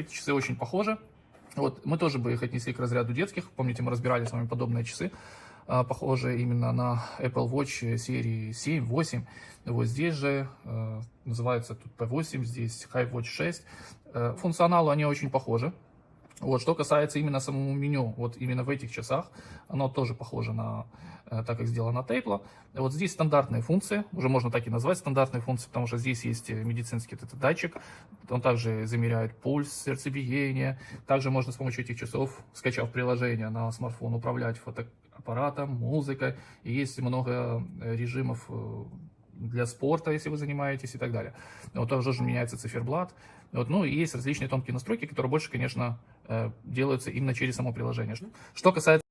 эти часы очень похожи. Вот, мы тоже бы их отнесли к разряду детских. Помните, мы разбирали с вами подобные часы, а, похожие именно на Apple Watch серии 7, 8. Вот здесь же э, называется тут P8, здесь High Watch 6. Э, функционалу они очень похожи. Вот, что касается именно самого меню, вот именно в этих часах, оно тоже похоже на, э, так как сделано Тейпла. Вот здесь стандартные функции, уже можно так и назвать стандартные функции, потому что здесь есть э, медицинский этот датчик, он также замеряет пульс, сердцебиение. Также можно с помощью этих часов, скачав приложение на смартфон, управлять фотоаппаратом, музыкой. И есть много э, режимов для спорта, если вы занимаетесь и так далее. Вот тоже же меняется циферблат. Вот, ну и есть различные тонкие настройки, которые больше, конечно, э, делаются именно через само приложение. Что касается